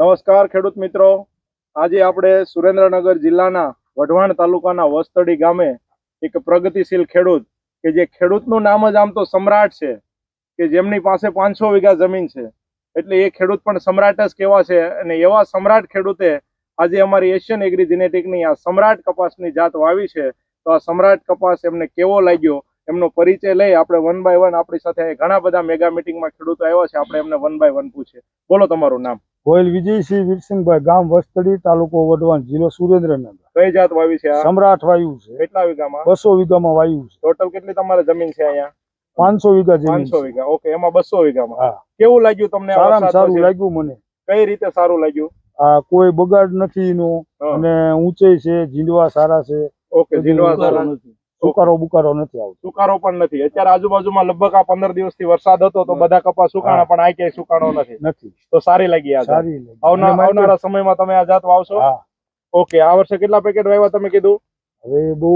નમસ્કાર ખેડૂત મિત્રો. આજે આપણે સુરેન્દ્રનગર જિલ્લાના વઢવાણ તાલુકાના વસ્તડી ગામે એક પ્રગતિશીલ ખેડૂત કે જે ખેડૂતનું નામ જ આમ તો સમ્રાટ છે, કે જેમની પાસે પાંચસો વીઘા જમીન છે. એટલે એ ખેડૂત પણ સમ્રાટ જ કેવા છે અને એવા સમ્રાટ ખેડૂતે આજે અમારી એશિયન એગ્રી જેનેટિકની આ સમ્રાટ કપાસની જાત વાવી છે. તો આ સમ્રાટ કપાસ એમને કેવો લાગ્યો? એમનો પરિચય લઈ આપણે વન બાય વન આપણી સાથે ઘણા બધા મેગા મિટિંગમાં ખેડૂતો આવ્યા છે. આપણે એમને વન બાય વન પૂછીએ. બોલો તમારું નામ. ગોયલ વિજયસિંહ વીરસિંહભાઈ ગામ વસ્તડી તાલુકો વઢવાણ જિલ્લો સુરેન્દ્રનગર. કઈ જાત વાવી છે સમ્રાટ વાયુ છે. કેટલા વીઘામાં? બસો વીઘામાં વાયુ છે. ટોટલ કેટલી તમારે જમીન છે અહીંયા? પાંચસો વીઘા જમીન પાંચસો વીઘા. ઓકે એમાં બસો વીઘામાં. હા. કેવું લાગ્યું તમને સારામાં સારું લાગ્યું મને. કઈ રીતે સારું લાગ્યું? આ કોઈ બગાડ નથી એનો. અને ઊંચે છે જીંડવા સારા છે. ઓકે જીંડવા સારા. નથી. સુકારો બુકારો નથી આવતો. સુકારો પણ નથી. અત્યારે આજુબાજુમાં લગભગ આ પંદર દિવસથી વરસાદ હતો તો બધા કપાસ સુકાણા પણ આ ક્યાંય સુકાણો નથી. નથી. તો સારી લાગી આ. સારી આવનાર- સમયમાં તમે આ જાત વાવશો? ઓકે આ વર્ષે કેટલા પેકેટ વાવ્યા તમે કીધું? હવે બહુ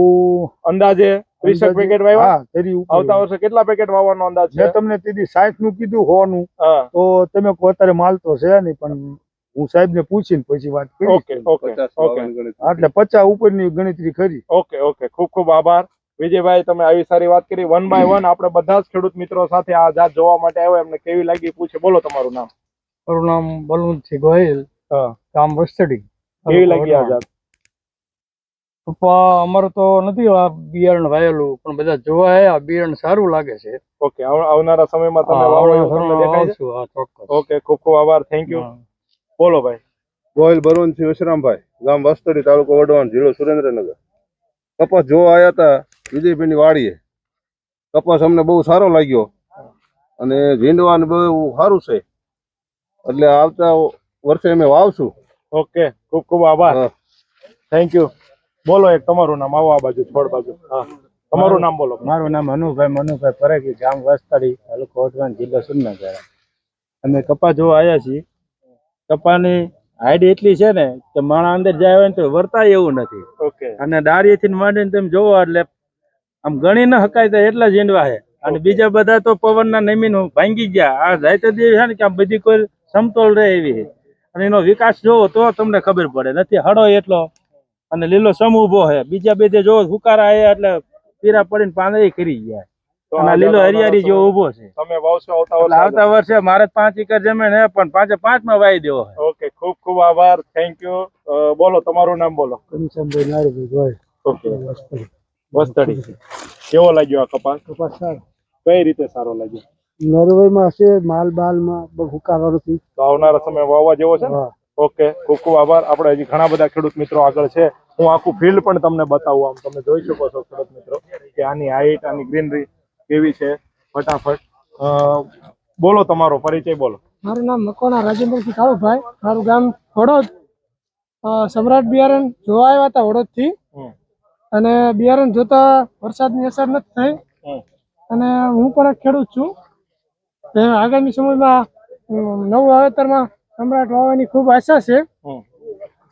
અંદાજે ત્રીસેક પેકેટ વાવ્યા? આવતા વર્ષે કેટલા પેકેટ વાવવાનો અંદાજ છે? તમને તેથી સાઠનું કીધું હોવાનું તો તમે અત્યારે માલ તો છે નહીં પણ હું સાહેબ ને પૂછીને પછી વાત કરી. ઓકે ઓકે ઓકે એટલે પચાસ ઉપરની ગણતરી કરી. ઓકે ઓકે ખૂબ ખૂબ આભાર. વિજયભાઈ તમે આવી સારી વાત કરી. વન બાય વન આપણે બધા જ ખેડૂત મિત્રો સાથે આ જાત જોવા માટે આવ્યો. એમને કેવી લાગી પૂછે. બોલો તમારું નામ. મારું નામ બલવંતસિંહ ગોહિલ. હા. ગામ વસ્તડી. કેવી લાગી આ જાત? પપ્પા અમારે તો નથી આ બિયારણ વાયેલું પણ બધા જોવા આયા. બિયારણ સારું લાગે છે. ઓકે આવનારા સમયમાં તમે. ઓકે ખૂબ ખૂબ આભાર. Thank you. બોલો ભાઈ. ગોયલ બળવંતસિંહ વિશ્રામભાઈ ગામ વસ્તડી તાલુકો વઢવાણ જિલ્લો સુરેન્દ્રનગર. કપાસ જોવા આવ્યા હતા વિજયભાઈની વાડીએ. કપાસ અમને બહુ સારો લાગ્યો. અને ઝીંડવાનું ને બહુ સારું છે. એટલે આવતા વર્ષે અમે વાવશું. ઓકે ખૂબ ખૂબ આભાર. થેન્ક યુ બોલો એક તમારું નામ આવો આ બાજુ છોડ બાજુ. હા તમારું નામ બોલો. મારું નામ અનુભાઈ મનુભાઈ પરેખી ગામ વસ્તડી તાલુકો વઢવાણ જિલ્લો સુરેન્દ્રનગર. અમે કપાસ જોવા આવ્યા છીએ. કપાની હાઈટ એટલી છે ને કે માણા અંદર જાય હોય ને તો વર્તાય એવું નથી. ઓકે. અને ડાળીથી માંડીને તમે જોવો એટલે આમ ગણી ન હકાય તો એટલા ઝીંડવા છે. અને બીજા બધા તો પવનના નમીન ભાંગી ગયા. આ જાયતે દેવી છે ને કે આમ બધી કોઈ સમતોલ રહે એવી અને એનો વિકાસ જોવો તો તમને ખબર પડે. નથી હળો એટલો. અને લીલો સમ ઊભો છે. બીજા બે જોવો હુકારા આયા એટલે પીરા પડીને પાંદડી કરી ગયા. અને લીલો હરિયારી હરિયાળી જેવો ઊભો છે. તમે વાવશો આવતા વર્ષે આવતા વર્ષે મારે પાંચ એકર જમીન હે પણ પાંચે પાંચમાં વાવી દેવો ઓકે ખૂબ ખૂબ આભાર થેન્ક યુ બોલો તમારું નામ બોલો. ઓકે. વસ્તડી. કેવો લાગ્યો આ કપાસ? કઈ રીતે સારો લાગ્યો? નરવઈમાં છે માલ બાલમાં બહુ હુકારો નથી. તો આવનારા સમય વાવવા જેવો છે ઓકે ખૂબ ખૂબ આભાર. આપણે હજી ઘણા બધા ખેડૂત મિત્રો આગળ છે. હું આખું ફિલ્ડ પણ તમને બતાવું. આમ તમે જોઈ શકો છો ખેડૂત મિત્રો કે આની હાઈટ આની ગ્રીનરી કેવી છે? ફટાફટ. બોલો તમારો પરિચય બોલો. મારું નામ મકવાણા રાજેન્દ્રસિંહ કાળુભાઈ. મારું ગામ હળોદ સમ્રાટ બિયારણ જોવા આવ્યા હતા હમ. અને બિયારણ જોતા વરસાદની અસર નથી થઈ. અને હું પણ એક ખેડૂત છું. આગામી સમયમાં નવું વાવેતરમાં સમ્રાટ વાવવાની ખૂબ આશા છે.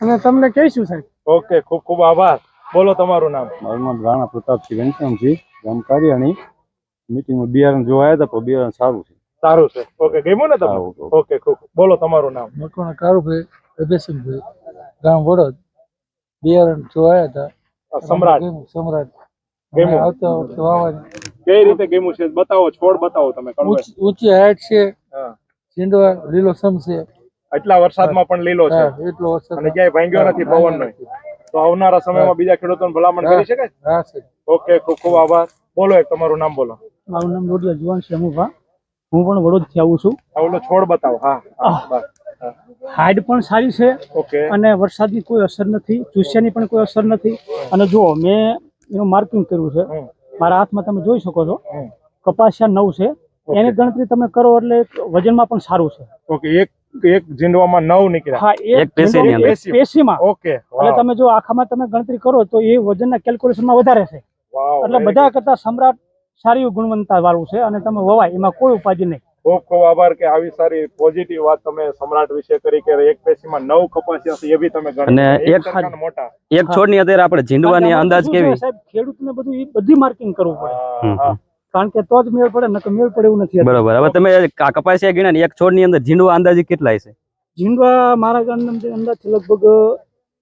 અને તમને કહીશું સાહેબ. ઓકે ખૂબ ખૂબ આભાર. બોલો તમારું નામ. મારું નામ રાણા પ્રતાપસિંહ ઘનશ્યામસિંહ ગામ કારિયાણી. મીટિંગમાં બિયારણ જોવા આવ્યા હતા પણ બિયારણ સારું છે. સારું છે. ઓકે ગમ્યું ને તમે ઓકે ખૂબ બોલો તમારું નામ. મકવાણા કારુભાઈ અભયસિંહભાઈ ગામ વડોદ. બિયારણ જોવા હતા. સમ્રાટ. સમ્રાટ. ગમ્યું. આવતા વખતે વાવવાની. કઈ રીતે ગમ્યું છે? બતાવો છોડ બતાવો તમે ઊંચી ઊંચી હાઈટ છે. હા. ઝીંડવા છે. એટલા વરસાદમાં પણ લીલો છે. એટલો વરસાદ. અને ક્યાંય ભાંગ્યો નથી પવનનો. તો આવનારા સમયમાં બીજા ખેડૂતોને ભલામણ કરી શકાય? હા ઓકે ખૂબ ખૂબ આભાર. બોલો એક તમારું નામ બોલો. મારું નામ રોડલા જુવાન છે અમુભા હું પણ વડોદથી આવું છું. ઓલો છોડ બતાવો હા. હા, હાઈટ પણ સારી છે ઓકે. અને વરસાદની કોઈ અસર નથી ચૂસ્યાની પણ કોઈ અસર નથી. અને જુઓ મેં એનું માર્કિંગ કર્યું છે. મારા હાથમાં તમે જોઈ શકો છો. કપાસિયા નવ છે. એની ગણતરી તમે કરો એટલે વજનમાં પણ સારું છે. ઓકે એક એક જીંડવામાં નવ નીકળ્યા. હા એક પેશીની પેશીમાં. ઓકે એટલે તમે જો આખામાં તમે ગણતરી કરો તો એ વજનના કેલ્ક્યુલેશનમાં વધારે છે. એટલે બધા કરતા સમ્રાટ સારી ગુણવત્તા વાળું છે અને તમે વવાય એમાં કોઈ ઉપાધિ નહીં. ખૂબ ખૂબ આભાર કે આવી સારી પોઝિટિવ વાત તમે સમ્રાટ વિશે કરી કે એક પેશીમાં નવ કપાસિયા છે એ બી તમે અને એક મોટા. એક છોડની અત્યારે આપણે ઝીંડવાની અંદાજ કેવી? સાહેબ ખેડૂતને બધું એ બધી માર્કિંગ કરવું પડે. કારણ કે તો જ મેળ પડે નકર મેળ પડે એવું નથી બરાબર. હવે તમે આ કપાસિયા ગણ્યા ને એક છોડની અંદર ઝીંડવા અંદાજે કેટલા છે? ઝીંડવા મારા અંદાજ લગભગ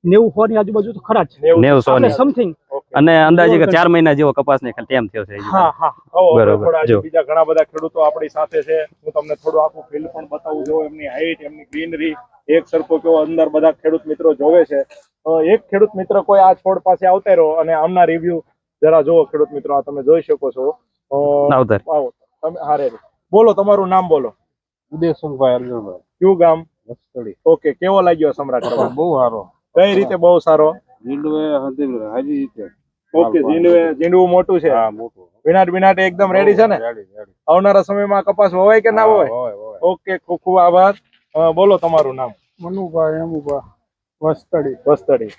નેવું સો ની આજુબાજુ તો ખરા જ નેવું સો ની સમથિંગ અને અંદાજે કે ચાર મહિના જેવો કપાસ ને ટાઈમ થયો છે. હા હા. બરોબર, જો. બીજા ઘણા બધા ખેડૂતો આપણી સાથે છે. હું તમને થોડું આખું ફિલ્ડ પણ બતાવું જો એમની હાઈટ એમની ગ્રીનરી એક સરખો કેવો અંદર બધા ખેડૂત મિત્રો જોવે છે. એક ખેડૂત મિત્ર કોઈ આ છોડ પાસે આવતા રહ્યો અને આમના રિવ્યુ જરા જોવો ખેડૂત મિત્રો આ તમે જોઈ શકો છો. અ, આવો તમે હારે બોલો તમારું નામ બોલો. ઉદયસિંહભાઈ અર્જુનભાઈ. કયું ગામ? ઓકે કેવો લાગ્યો સમ્રાટ બહુ સારો. કઈ રીતે બહુ સારો? ઓકે મોટું છે? વિનાટ વિનાટ એકદમ રેડી છે ને? રેડી રેડી આવનારા સમયમાં કપાસ વવાય કે ના વવાય? હોય હોય ઓકે ખૂબ ખૂબ આભાર. બોલો તમારું નામ. મનુભાઈ એમુભા વસ્તડી. વસ્તડી.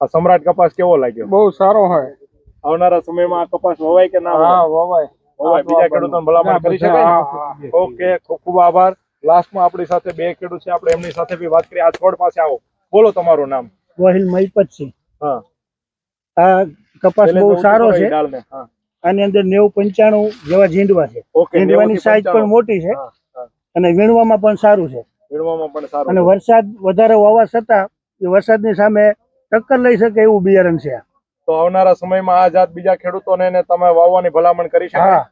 આ સમ્રાટ કપાસ કેવો લાગ્યો? બહુ સારો હોય. આવનારા સમયમાં આ કપાસ વવાય કે ના હા વવાય. વવાય. વવાય બીજા ખેડૂતોને ભલામણ કરી શકાય ઓકે ખૂબ ખૂબ આભાર. લાસ્ટમાં આપણી સાથે બે ખેડૂત છે. આપણે એમની સાથે બી વાત કરી. આ છોડ પાસે આવો. બોલો તમારું નામ. ગોહિલ મહિપત છે હા. આ કપાસ બહુ સારો છે. આની અંદર નેવું પંચાણું જેવા ઝીંડવા છે. ઝીંડવાની 90 સાઈઝ પણ મોટી છે. અને વીણવામાં પણ સારું છે. વીણવામાં પણ સારું અને વરસાદ વધારે હોવા છતાં એ વરસાદની સામે ટક્કર લઈ શકે એવું બિયારણ છે તો આવનારા સમયમાં આ જાત બીજા ખેડૂતોને તમે વાવવાની ભલામણ કરી શકો હા.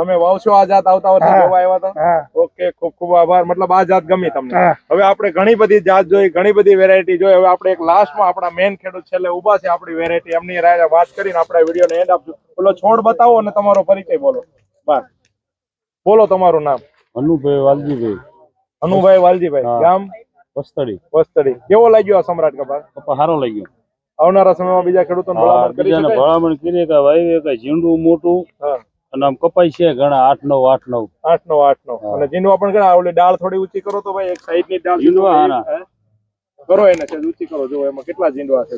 તમે વાવશો આ જાત આવતા વર્ષે જોવા આવ્યા હતા ઓકે ખૂબ ખૂબ આભાર. મતલબ આ જાત ગમી તમને. હવે આપણે ઘણી બધી જાત જોઈ ઘણી બધી વેરાયટી જોઈ. હવે આપણે એક લાસ્ટમાં આપણા મેન ખેડૂત છેલ્લે ઊભા છે આપણી વેરાયટી એમની વાત કરીને આપણે વિડીયોને એન્ડ આપજો બોલો છોડ બતાવો અને તમારો પરિચય બોલો. બસ. બોલો તમારું નામ. અનુભાઈ વાલજીભાઈ. અનુભાઈ વાલજીભાઈ. ગામ? વસ્તડી. વસ્તડી. કેવો લાગ્યો આ સમ્રાટ કપાસ? કપા સારો લાગ્યો. આવનારા સમયમાં બીજા ખેડૂતોને ભલામણ કરી ભલામણ કરી કે વાવી કે ઝીંડું મોટું. હા. અને આમ કપાઈ છે ઘણા આઠ નવ આઠ નવ. આઠ નવ આઠ નવ. અને જીનવા પણ ઘણા ઓલી ડાળ થોડી ઊંચી કરો તો ભાઈ એક સાઈડની ડાળ જીનવા હારા. કરો એને છે ઊંચી કરો જો એમાં કેટલા જીંડવા છે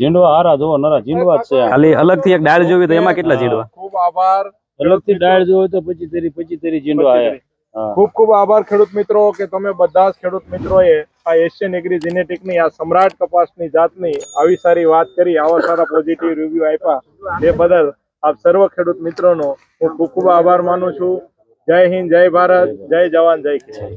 ઝીંડવા હારા જોવો નરા ઝીંડવા છે. ખાલી અલગથી એક ડાળ જોવી તો એમાં કેટલા ઝીંડવા ખૂબ આભાર. અલગથી ડાળ જોવે તો પછી તેરી પછી તેરી ઝીંડવા આયા ખૂબ ખૂબ આભાર ખેડૂત મિત્રો કે તમે બધા જ ખેડૂત મિત્રોએ આ એશિયન એગ્રી જેનેટિકની આ સમ્રાટ કપાસની જાતની આવી સારી વાત કરી આવા સારા પોઝિટિવ રિવ્યુ આપ્યા. જે બદલ આપ સર્વ ખેડૂત મિત્રોનો હું ખૂબ ખૂબ આભાર માનું છું. જય હિન્દ, જય ભારત, જય જવાન, જય કિસાન.